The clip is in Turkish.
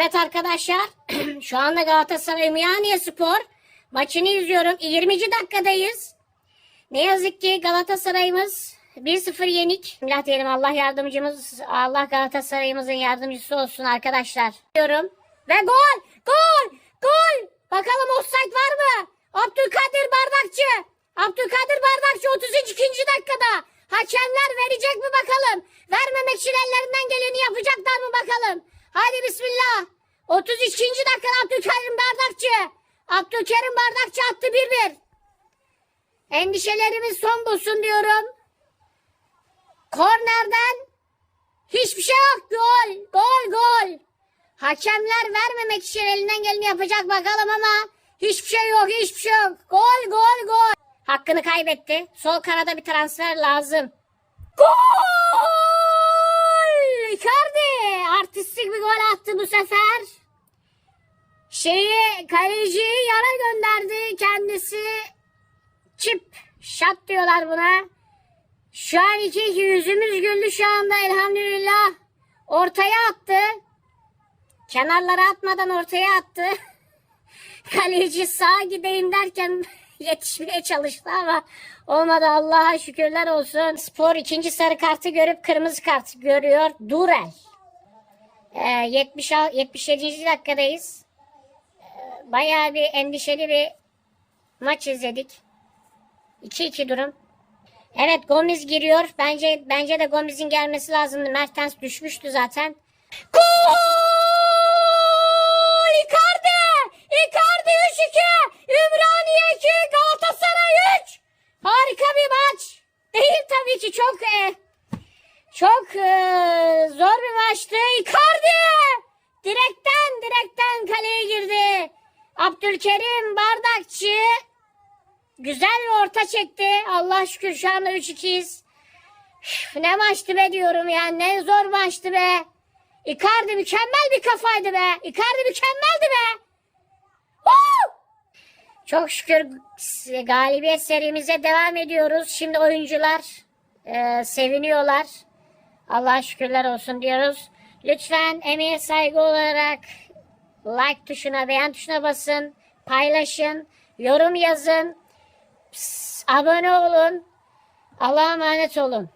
arkadaşlar. Şu anda Galatasaray Ümraniye Spor maçını izliyorum. 20. dakikadayız. Ne yazık ki Galatasaray'ımız 1-0 yenik. Allah diyelim Allah yardımcımız, Allah Galatasaray'ımızın yardımcısı olsun arkadaşlar. Diyorum. Ve gol! Gol! Gol! Bakalım offside var mı? Abdülkadir Bardakçı. Abdülkadir Bardakçı 32. dakikada. Hakemler verecek mi bakalım? Vermemek için ellerinden geleni yapacaklar mı bakalım? Hadi bismillah. 32. dakika Abdülkerim Bardakçı. Abdülkerim Bardakçı attı 1-1. Endişelerimiz son bulsun diyorum. Kornerden hiçbir şey yok. Gol, gol, gol. Hakemler vermemek için elinden geleni yapacak bakalım ama hiçbir şey yok, hiçbir şey yok. Gol, gol, gol. Hakkını kaybetti. Sol kanada bir transfer lazım. Gol! Artistik bir gol attı bu sefer. Şeyi kaleciyi yana gönderdi kendisi. Çip şat diyorlar buna. Şu an iki iki yüzümüz güldü şu anda elhamdülillah. Ortaya attı. Kenarlara atmadan ortaya attı. Kaleci sağa gideyim derken yetişmeye çalıştı ama olmadı Allah'a şükürler olsun. Spor ikinci sarı kartı görüp kırmızı kart görüyor. Durel. Ee, 70, 77. dakikadayız. Ee, bayağı bir endişeli bir maç izledik. 2-2 durum. Evet Gomez giriyor. Bence bence de Gomez'in gelmesi lazımdı. Mertens düşmüştü zaten. Gol! Icardi! Icardi 3-2! Ümraniye 2! Galatasaray 3! Harika bir maç. Değil tabii ki çok e, çok e, zor bir maçtı. Icardi! Direkten direkten kaleye girdi. Abdülkerim Bardakçı Güzel bir orta çekti. Allah şükür şu anda 3-2'yiz. Üf, Ne maçtı be diyorum ya. Ne zor maçtı be. Icardi mükemmel bir kafaydı be. Icardi mükemmeldi be. Woo! Çok şükür galibiyet serimize devam ediyoruz. Şimdi oyuncular e, seviniyorlar. Allah şükürler olsun diyoruz. Lütfen emeğe saygı olarak like tuşuna, beğen tuşuna basın. Paylaşın. Yorum yazın. Abone olun. Allah'a emanet olun.